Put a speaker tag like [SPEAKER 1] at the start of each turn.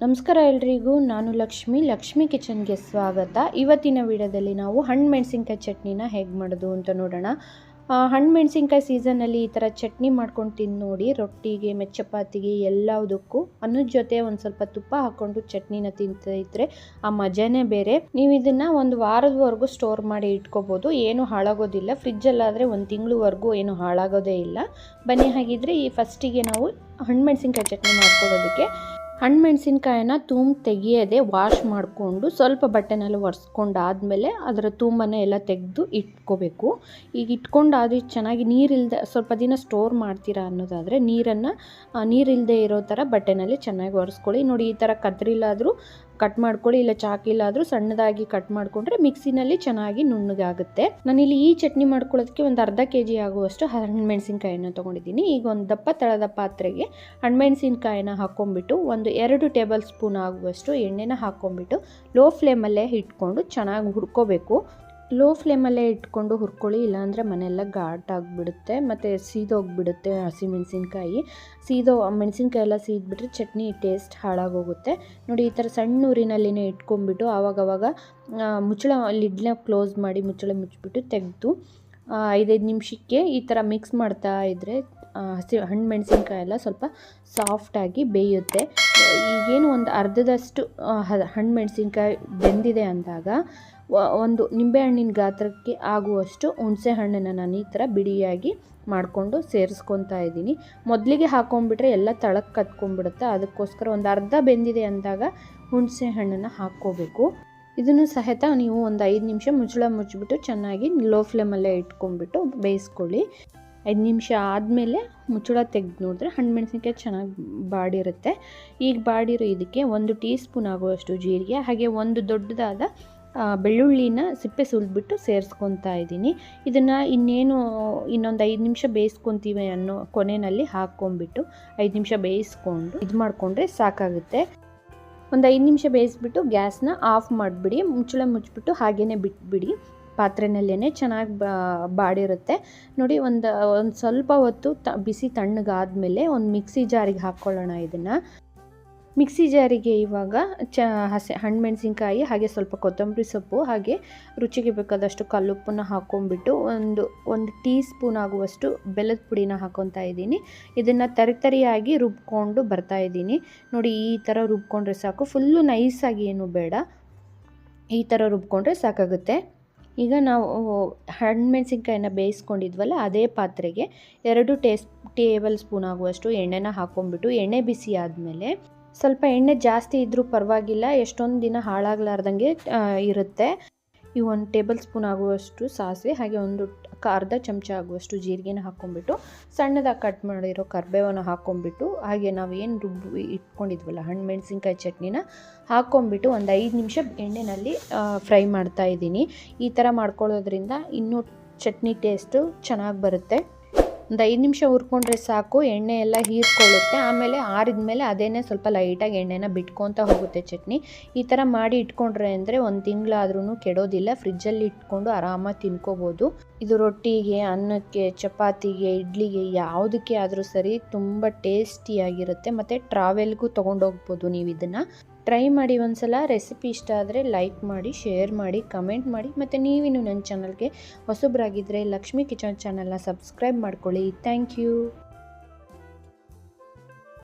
[SPEAKER 1] ನಮಸ್ಕಾರ ಎಲ್ರಿಗೂ, ನಾನು ಲಕ್ಷ್ಮಿ. ಲಕ್ಷ್ಮಿ ಕಿಚನ್ಗೆ ಸ್ವಾಗತ. ಇವತ್ತಿನ ವಿಡಿಯೋದಲ್ಲಿ ನಾವು ಹಣ್ಣು ಮೆಣಸಿನ್ಕಾಯಿ ಚಟ್ನಿನ ಹೇಗೆ ಮಾಡೋದು ಅಂತ ನೋಡೋಣ. ಹಣ್ಣು ಮೆಣಸಿನ್ಕಾಯಿ ಸೀಸನಲ್ಲಿ ಈ ಥರ ಚಟ್ನಿ ಮಾಡ್ಕೊಂಡು ತಿಂದು ನೋಡಿ, ರೊಟ್ಟಿಗೆ, ಮೆಚ್ಚಪಾತಿಗೆ ಎಲ್ಲದಕ್ಕೂ ಅನ್ನದ ಜೊತೆ ಒಂದು ಸ್ವಲ್ಪ ತುಪ್ಪ ಹಾಕ್ಕೊಂಡು ಚಟ್ನಿನ ತಿಂತ ಇದ್ರೆ ಆ ಮಜಾನೇ ಬೇರೆ. ನೀವು ಇದನ್ನು ಒಂದು ವಾರದವರೆಗೂ ಸ್ಟೋರ್ ಮಾಡಿ ಇಟ್ಕೋಬೋದು. ಏನು ಹಾಳಾಗೋದಿಲ್ಲ. ಫ್ರಿಜ್ಜಲ್ಲಾದರೆ ಒಂದು ತಿಂಗಳವರೆಗೂ ಏನು ಹಾಳಾಗೋದೇ ಇಲ್ಲ. ಬನ್ನಿ, ಹಾಗಿದ್ರೆ ಈ ಫಸ್ಟಿಗೆ ನಾವು ಹಣ್ಣು ಮೆಣಸಿನ್ಕಾಯಿ ಚಟ್ನಿ ಮಾಡ್ಕೊಳ್ಳೋದಕ್ಕೆ. ಹಣ್ಣು ಮೆಣಸಿನ್ಕಾಯನ್ನ ತುಂಬ ತೆಗಿಯದೆ ವಾಶ್ ಮಾಡಿಕೊಂಡು ಸ್ವಲ್ಪ ಬಟ್ಟೆನಲ್ಲಿ ಒರೆಸ್ಕೊಂಡಾದಮೇಲೆ ಅದರ ತುಂಬನೇ ಎಲ್ಲ ತೆಗೆದು ಇಟ್ಕೋಬೇಕು. ಈಗ ಇಟ್ಕೊಂಡಾದ್ರೆ ಚೆನ್ನಾಗಿ ನೀರಿಲ್ಲದೆ ಸ್ವಲ್ಪ ದಿನ ಸ್ಟೋರ್ ಮಾಡ್ತೀರಾ ಅನ್ನೋದಾದರೆ ನೀರನ್ನು ನೀರಿಲ್ಲದೆ ಇರೋ ಥರ ಬಟ್ಟೆನಲ್ಲಿ ಚೆನ್ನಾಗಿ ಒರೆಸ್ಕೊಳ್ಳಿ. ನೋಡಿ ಈ ಥರ ಕತ್ರಿಲಾದರೂ ಕಟ್ ಮಾಡ್ಕೊಳ್ಳಿ, ಇಲ್ಲ ಚಾಕಿಲ್ಲಾದರೂ ಸಣ್ಣದಾಗಿ ಕಟ್ ಮಾಡಿಕೊಂಡ್ರೆ ಮಿಕ್ಸಿನಲ್ಲಿ ಚೆನ್ನಾಗಿ ನುಣ್ಣಗಾಗುತ್ತೆ. ನಾನಿಲ್ಲಿ ಈ ಚಟ್ನಿ ಮಾಡ್ಕೊಳ್ಳೋದಕ್ಕೆ ಒಂದು ಅರ್ಧ ಕೆ ಜಿ ಆಗುವಷ್ಟು ಹಣ್ಣು ತಗೊಂಡಿದ್ದೀನಿ. ತೊಗೊಂಡಿದ್ದೀನಿ ಈಗ ಒಂದು ದಪ್ಪ ತಳದ ಪಾತ್ರೆಗೆ ಹಣ್ಣುಮೆಣಸಿನ್ಕಾಯಿನ ಹಾಕ್ಕೊಂಡ್ಬಿಟ್ಟು ಒಂದು ಎರಡು ಟೇಬಲ್ ಸ್ಪೂನ್ ಆಗುವಷ್ಟು ಎಣ್ಣೆನ ಹಾಕ್ಕೊಂಡ್ಬಿಟ್ಟು ಲೋ ಫ್ಲೇಮಲ್ಲೇ ಇಟ್ಕೊಂಡು ಚೆನ್ನಾಗಿ ಹುರ್ಕೋಬೇಕು. ಲೋ ಫ್ಲೇಮಲ್ಲೇ ಇಟ್ಕೊಂಡು ಹುರ್ಕೊಳ್ಳಿ, ಇಲ್ಲಾಂದರೆ ಮನೆಯೆಲ್ಲ ಘಾಟ್ ಆಗಿಬಿಡುತ್ತೆ. ಮತ್ತು ಸೀದೋಗಿಬಿಡುತ್ತೆ ಹಸಿಮೆಣಸಿನ್ಕಾಯಿ ಸೀದೋ ಮೆಣಸಿನ್ಕಾಯಿ ಎಲ್ಲ ಸೀದ್ಬಿಟ್ರೆ ಚಟ್ನಿ ಟೇಸ್ಟ್ ಹಾಳಾಗೋಗುತ್ತೆ. ನೋಡಿ, ಈ ಥರ ಸಣ್ಣ ಊರಿನಲ್ಲಿನೇ ಇಟ್ಕೊಂಡ್ಬಿಟ್ಟು ಆವಾಗವಾಗ ಮುಚ್ಚಳ ಲಿಡ್ನ ಕ್ಲೋಸ್ ಮಾಡಿ ಮುಚ್ಚಳ ಮುಚ್ಚಿಬಿಟ್ಟು ತೆಗೆದು ಐದೈದು ನಿಮಿಷಕ್ಕೆ ಈ ಥರ ಮಿಕ್ಸ್ ಮಾಡ್ತಾ ಇದ್ದರೆ ಹಸಿ ಹಣ್ಣು ಮೆಣಸಿನ್ಕಾಯಿ ಎಲ್ಲ ಸ್ವಲ್ಪ ಸಾಫ್ಟಾಗಿ ಬೇಯುತ್ತೆ. ಈಗೇನು ಒಂದು ಅರ್ಧದಷ್ಟು ಹಣ್ಣು ಮೆಣಸಿನ್ಕಾಯಿ ಬೆಂದಿದೆ ಅಂದಾಗ ಒಂದು ನಿಂಬೆಹಣ್ಣಿನ ಗಾತ್ರಕ್ಕೆ ಆಗುವಷ್ಟು ಹುಣಸೆ ಹಣ್ಣನ್ನು ನಾನು ಈ ಥರ ಬಿಡಿಯಾಗಿ ಮಾಡಿಕೊಂಡು ಸೇರಿಸ್ಕೊತಾ ಇದ್ದೀನಿ. ಮೊದಲಿಗೆ ಹಾಕೊಂಡ್ಬಿಟ್ರೆ ಎಲ್ಲ ತಳಕ್ಕೆ ಕತ್ಕೊಂಡ್ಬಿಡುತ್ತೆ. ಅದಕ್ಕೋಸ್ಕರ ಒಂದು ಅರ್ಧ ಬೆಂದಿದೆ ಅಂದಾಗ ಹುಣಸೆ ಹಣ್ಣನ್ನು ಹಾಕ್ಕೋಬೇಕು. ಇದನ್ನು ಸಹಿತ ನೀವು ಒಂದು ಐದು ನಿಮಿಷ ಮುಚ್ಚಳ ಮುಚ್ಚಿಬಿಟ್ಟು ಚೆನ್ನಾಗಿ ಲೋ ಫ್ಲೇಮಲ್ಲೇ ಇಟ್ಕೊಂಡ್ಬಿಟ್ಟು ಬೇಯಿಸ್ಕೊಳ್ಳಿ. ಐದು ನಿಮಿಷ ಆದಮೇಲೆ ಮುಚ್ಚಳ ತೆಗೆದು ನೋಡಿದ್ರೆ ಹಣ್ಣು ಮೆಣಸಿನ್ಕಾಯಿ ಚೆನ್ನಾಗಿ ಬಾಡಿರುತ್ತೆ. ಈಗ ಬಾಡಿರೋ ಇದಕ್ಕೆ ಒಂದು ಟೀ ಸ್ಪೂನ್ ಆಗುವಷ್ಟು ಜೀರಿಗೆ, ಹಾಗೆ ಒಂದು ದೊಡ್ಡದಾದ ಬೆಳ್ಳುಳ್ಳಿನ ಸಿಪ್ಪೆ ಸುಲಿದ್ಬಿಟ್ಟು ಸೇರಿಸ್ಕೊತಾ ಇದ್ದೀನಿ. ಇದನ್ನು ಇನ್ನೇನು ಇನ್ನೊಂದು ಐದು ನಿಮಿಷ ಬೇಯಿಸ್ಕೊತೀವಿ ಅನ್ನೋ ಕೊನೆಯಲ್ಲಿ ಹಾಕ್ಕೊಂಬಿಟ್ಟು ಐದು ನಿಮಿಷ ಬೇಯಿಸ್ಕೊಂಡು ಇದು ಮಾಡಿಕೊಂಡ್ರೆ ಸಾಕಾಗುತ್ತೆ. ಒಂದು ಐದು ನಿಮಿಷ ಬೇಯಿಸ್ಬಿಟ್ಟು ಗ್ಯಾಸ್ನ ಆಫ್ ಮಾಡಿಬಿಡಿ. ಮುಚ್ಚಳ ಮುಚ್ಚಿಬಿಟ್ಟು ಹಾಗೇ ಬಿಟ್ಬಿಡಿ. ಪಾತ್ರೆನಲ್ಲೇ ಚೆನ್ನಾಗಿ ಬಾಡಿರುತ್ತೆ. ನೋಡಿ ಒಂದು ಒಂದು ಸ್ವಲ್ಪ ಹೊತ್ತು ತ, ಬಿಸಿ ತಣ್ಣಗಾದಮೇಲೆ ಒಂದು ಮಿಕ್ಸಿ ಜಾರಿಗೆ ಹಾಕ್ಕೊಳ್ಳೋಣ ಇದನ್ನು. ಮಿಕ್ಸಿ ಜಾರಿಗೆ ಇವಾಗ ಚ, ಹಸಿ ಹಣ್ಣು ಮೆಣಸಿನ್ಕಾಯಿ ಹಾಗೆ ಸ್ವಲ್ಪ ಕೊತ್ತಂಬರಿ ಸೊಪ್ಪು ಹಾಗೆ ರುಚಿಗೆ ಬೇಕಾದಷ್ಟು ಕಲ್ಲುಪ್ಪನ್ನು ಹಾಕ್ಕೊಂಬಿಟ್ಟು ಒಂದು ಒಂದು ಟೀ ಸ್ಪೂನ್ ಆಗುವಷ್ಟು ಬೆಲ್ಲದ ಪುಡಿನ ಹಾಕ್ಕೊತಾ ಇದ್ದೀನಿ. ಇದನ್ನು ತರಿತರಿಯಾಗಿ ರುಬ್ಕೊಂಡು ಬರ್ತಾ ಇದ್ದೀನಿ. ನೋಡಿ ಈ ಥರ ರುಬ್ಕೊಂಡ್ರೆ ಸಾಕು. ಫುಲ್ಲು ನೈಸಾಗಿ ಏನು ಬೇಡ. ಈ ಥರ ರುಬ್ಕೊಂಡ್ರೆ ಸಾಕಾಗುತ್ತೆ. ಈಗ ನಾವು ಹಣ್ಣು ಮೆಣಸಿನ್ಕಾಯಿನ ಬೇಯಿಸ್ಕೊಂಡಿದ್ವಲ್ಲ, ಅದೇ ಪಾತ್ರೆಗೆ ಎರಡು ಟೇಸ್ ಟೇಬಲ್ ಸ್ಪೂನ್ ಆಗುವಷ್ಟು ಎಣ್ಣೆನ ಹಾಕ್ಕೊಂಡ್ಬಿಟ್ಟು, ಎಣ್ಣೆ ಬಿಸಿ ಆದಮೇಲೆ ಸ್ವಲ್ಪ ಎಣ್ಣೆ ಜಾಸ್ತಿ ಇದ್ದರೂ ಪರವಾಗಿಲ್ಲ, ಎಷ್ಟೊಂದು ದಿನ ಹಾಳಾಗಲಾರ್ದಂಗೆ ಇರುತ್ತೆ. ಈ ಒಂದು ಟೇಬಲ್ ಸ್ಪೂನ್ ಆಗುವಷ್ಟು ಸಾಸಿವೆ, ಹಾಗೆ ಒಂದು ಅರ್ಧ ಚಮಚ ಆಗುವಷ್ಟು ಜೀರಿಗೆನ ಹಾಕ್ಕೊಂಡ್ಬಿಟ್ಟು ಸಣ್ಣದಾಗಿ ಕಟ್ ಮಾಡಿರೋ ಕರ್ಬೇವನ ಹಾಕ್ಕೊಂಡ್ಬಿಟ್ಟು, ಹಾಗೆ ನಾವು ಏನು ರುಬ್ಬಿ ಇಟ್ಕೊಂಡಿದ್ವಲ್ಲ ಹಣ್ಣು ಮೆಣಸಿನ್ಕಾಯಿ ಚಟ್ನಿನ ಹಾಕ್ಕೊಂಬಿಟ್ಟು ಒಂದು ಐದು ನಿಮಿಷ ಎಣ್ಣೆಯಲ್ಲಿ ಫ್ರೈ ಮಾಡ್ತಾ ಇದ್ದೀನಿ. ಈ ಥರ ಮಾಡ್ಕೊಳ್ಳೋದ್ರಿಂದ ಇನ್ನೂ ಚಟ್ನಿ ಟೇಸ್ಟು ಚೆನ್ನಾಗಿ ಬರುತ್ತೆ. ಒಂದು ಐದು ನಿಮಿಷ ಹುರ್ಕೊಂಡ್ರೆ ಸಾಕು, ಎಣ್ಣೆ ಎಲ್ಲ ಹೀರ್ಕೊಳ್ಳುತ್ತೆ. ಆಮೇಲೆ ಆರಿದ ಮೇಲೆ ಅದೇನೇ ಸ್ವಲ್ಪ ಲೈಟಾಗಿ ಎಣ್ಣೆನ ಬಿಟ್ಕೊತ ಹೋಗುತ್ತೆ ಚಟ್ನಿ. ಈ ಥರ ಮಾಡಿ ಇಟ್ಕೊಂಡ್ರೆ ಅಂದರೆ ಒಂದು ತಿಂಗಳಾದ್ರೂ ಕೆಡೋದಿಲ್ಲ. ಫ್ರಿಜ್ಜಲ್ಲಿ ಇಟ್ಕೊಂಡು ಆರಾಮಾಗಿ ತಿನ್ಕೋಬೋದು. ಇದು ರೊಟ್ಟಿಗೆ, ಅನ್ನಕ್ಕೆ, ಚಪಾತಿಗೆ, ಇಡ್ಲಿಗೆ ಯಾವುದಕ್ಕೆ ಆದರೂ ಸರಿ ತುಂಬ ಟೇಸ್ಟಿಯಾಗಿರುತ್ತೆ ಮತ್ತು ಟ್ರಾವೆಲ್ಗೂ ತೊಗೊಂಡೋಗ್ಬೋದು ನೀವು ಇದನ್ನು. ಟ್ರೈ ಮಾಡಿ ಒಂದ್ಸಲ ರೆಸಿಪಿ ಇಷ್ಟ ಆದರೆ ಲೈಕ್ ಮಾಡಿ ಶೇರ್ ಮಾಡಿ ಕಮೆಂಟ್ ಮಾಡಿ, ಮತ್ತು ನೀವಿನ್ನು ನನ್ನ ಚಾನಲ್ಗೆ ಹೊಸಬ್ರಾಗಿದ್ದರೆ ಲಕ್ಷ್ಮೀ ಕಿಚನ್ ಚಾನಲ್ನ ಸಬ್ಸ್ಕ್ರೈಬ್ ಮಾಡ್ಕೊಳ್ಳಿ. Thank you